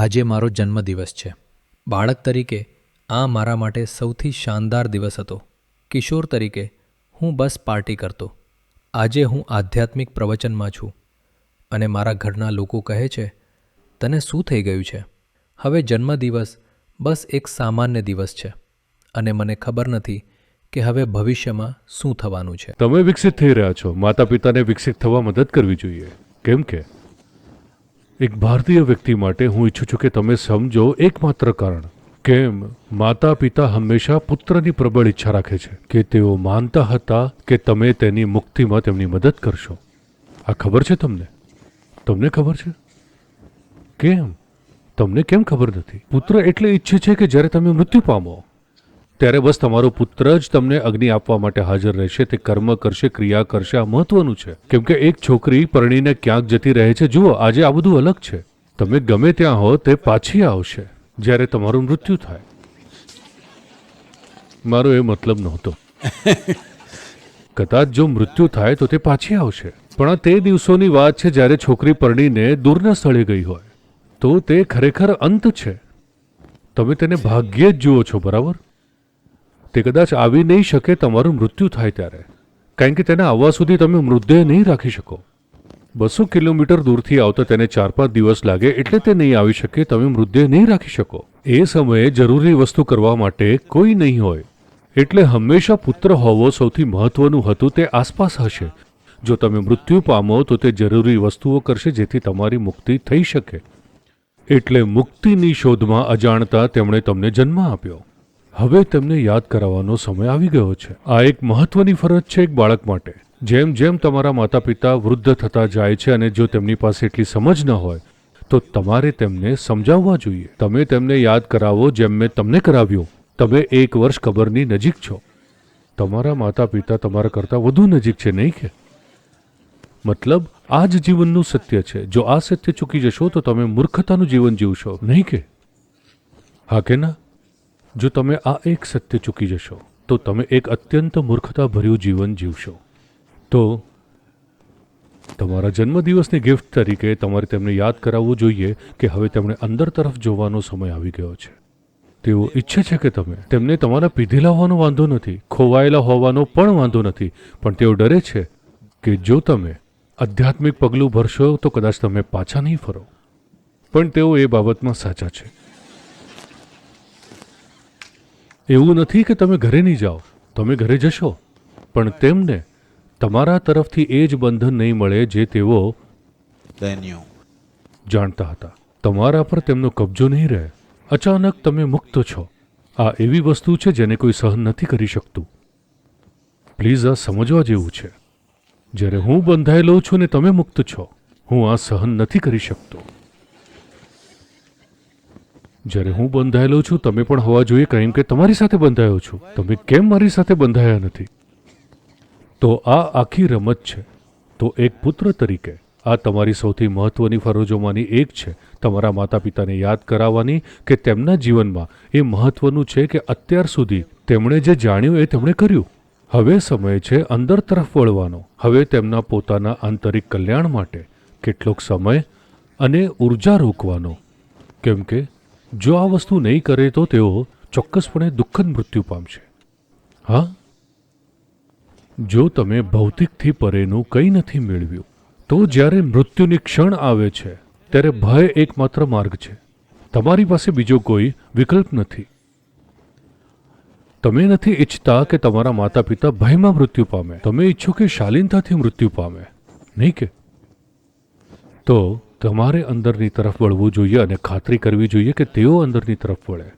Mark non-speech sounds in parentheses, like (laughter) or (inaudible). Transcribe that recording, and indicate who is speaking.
Speaker 1: આજે મારો જન્મદિવસ છે. બાળક તરીકે આ મારા માટે સૌથી શાનદાર દિવસ હતો. કિશોર તરીકે હું બસ પાર્ટી કરતો. આજે હું આધ્યાત્મિક પ્રવચનમાં છું. અને મારા ઘરના લોકો કહે છે, તને શું થઈ ગયું છે? હવે જન્મદિવસ બસ એક સામાન્ય દિવસ છે. અને મને ખબર નથી કે હવે ભવિષ્યમાં શું થવાનું છે.
Speaker 2: તમે વિકસિત થઈ રહ્યા છો. માતા પિતાને વિકસિત થવા મદદ કરવી જોઈએ. કેમ કે એક ભારતીય વ્યક્તિ માટે હું ઈચ્છું છું કે તમે સમજો એકમાત્ર કારણ. કેમ? માતા પિતા હંમેશા પુત્રની પ્રબળ ઈચ્છા રાખે છે કે તેઓ માનતા હતા કે તમે તેની મુક્તિમાં તેમની મદદ કરશો. આ ખબર છે તમને? તમને ખબર છે? કેમ? તમને કેમ ખબર નથી? પુત્ર એટલે ઈચ્છે છે કે જ્યારે તમે મૃત્યુ પામો. ત્યારે બસ તમારો પુત્ર જ તમને અગ્નિ આપવા માટે હાજર રહેશે. તે કર્મ કરશે ક્રિયા કરશે. આ મહત્વનું છે. કેમ કે એક છોકરી પરણીને ક્યાંક જતી રહે છે. જુઓ આજે આ બધું અલગ છે. તમે ગમે ત્યાં હો તે પાછી આવશે જ્યારે તમારું મૃત્યુ થાય. મારો એ મતલબ નહોતો. (laughs) કદાચ જો મૃત્યુ થાય તો તે પાછી આવશે. પણ આ તે દિવસોની વાત છે જ્યારે છોકરી પરણીને દૂરના સ્થળે ગઈ હોય. તો તે ખરેખર અંત છે. તમે તેને ભાગ્યે જ જુઓ છો બરાબર? તે કદાચ આવી નહીં શકે તમારું મૃત્યુ થાય ત્યારે. કારણ કે તેના આવવા સુધી તમે મૃતદેહ નહીં રાખી શકો. બસો કિલોમીટર દૂરથી આવતા તેને ચાર પાંચ દિવસ લાગે એટલે તે નહીં આવી શકે, તમે મૃતદેહ નહીં રાખી શકો. એ સમયે જરૂરી વસ્તુ કરવા માટે કોઈ નહીં હોય. એટલે હંમેશા પુત્ર હોવો સૌથી મહત્વનું હતું તે આસપાસ હશે. જો તમે મૃત્યુ પામો તો તે જરૂરી વસ્તુઓ કરશે જેથી તમારી મુક્તિ થઈ શકે. એટલે મુક્તિની શોધમાં અજાણતા તેમણે તમને જન્મ આપ્યો. હવે તેમને યાદ કરાવવાનો સમય આવી ગયો છે. આ એક મહત્વની ફરજ છે એક બાળક માટે. જેમ જેમ તમારા માતા પિતા વૃદ્ધ થતા જાય છે અને જો તેમની પાસે એટલી સમજ ન હોય, તો તમારે તેમને સમજાવવા જોઈએ. તમે તેમને યાદ કરાવો જેમ મેં તમને કરાવ્યું. તમે એક વર્ષ કબરની નજીક છો. તમારા માતા પિતા તમારા કરતાં વધુ નજીક છે, નહીં કે? મતલબ, આ જ જીવનનું સત્ય છે. જો આ સત્ય ચૂકી જશો, તો તમે મૂર્ખતાનું જીવન જીવશો, નહીં કે? હા કે ના? જો તમે આ એક સત્ય ચૂકી જશો, તો તમે એક અત્યંત મૂર્ખતાભર્યું જીવન જીવશો. તો તમારા જન્મદિવસની ગિફ્ટ તરીકે તમારે તેમને યાદ કરાવવું જોઈએ કે હવે તેમણે અંદર તરફ જોવાનો સમય આવી ગયો છે. તેઓ ઈચ્છે છે કે તમે તેમને તમારા પીધેલા હોવાનો વાંધો નથી, ખોવાયેલા હોવાનો પણ વાંધો નથી, પણ તેઓ ડરે છે કે જો તમે આધ્યાત્મિક પગલું ભરશો તો કદાચ તમે પાછા નહીં ફરો. પણ તેઓ એ બાબતમાં સાચા છે. એવું નથી કે તમે ઘરે નહીં જાઓ. તમે ઘરે જશો. પણ તેમને તમારા તરફથી એ જ બંધન નહીં મળે જે તેઓ જાણતા હતા. તમારા પર તેમનો કબજો નહીં રહે. અચાનક તમે મુક્ત છો. આ એવી વસ્તુ છે જેને કોઈ સહન નથી કરી શકતું. પ્લીઝ આ સમજવા જેવું છે. જ્યારે હું બંધાયેલો છું ને તમે મુક્ત છો હું આ સહન નથી કરી શકતો. જ્યારે હું બંધાયેલો છું, તમે પણ હોવા જોઈએ, કારણ કે તમારી સાથે બંધાયો છું. તમે કેમ મારી સાથે બંધાયા નથી? તો આ આખી રમત છે. તો એક પુત્ર તરીકે, આ તમારી સૌથી મહત્વની ફરજોમાંની એક છે. તમારા માતા પિતાને યાદ કરાવવાની કે તેમના જીવનમાં એ મહત્વનું છે કે અત્યાર સુધી તેમણે જે જાણ્યું એ તેમણે કર્યું. હવે સમય છે અંદર તરફ વળવાનો. હવે તેમના પોતાના આંતરિક કલ્યાણ માટે કેટલોક સમય અને ઊર્જા રોકવાનો. કેમ કે જો આ વસ્તુ નહીં કરે તો તેઓ ચોક્કસપણે દુઃખદ મૃત્યુ પામશે. હા? જો તમે ભૌતિકથી પરેનું કંઈ નથી મેળવ્યું, તો જ્યારે મૃત્યુની ક્ષણ આવે છે, ત્યારે ભય એકમાત્ર માર્ગ છે. તમારી પાસે બીજો કોઈ વિકલ્પ નથી. તમે નથી ઈચ્છતા કે તમારા માતા પિતા ભયમાં મૃત્યુ પામે. તમે ઈચ્છો કે શાલીનતાથી મૃત્યુ પામે. નહીં કે? તો તમારે અંદરની તરફ વળવું જોઈએ અને ખાતરી કરવી જોઈએ કે તેઓ અંદરની તરફ વળે.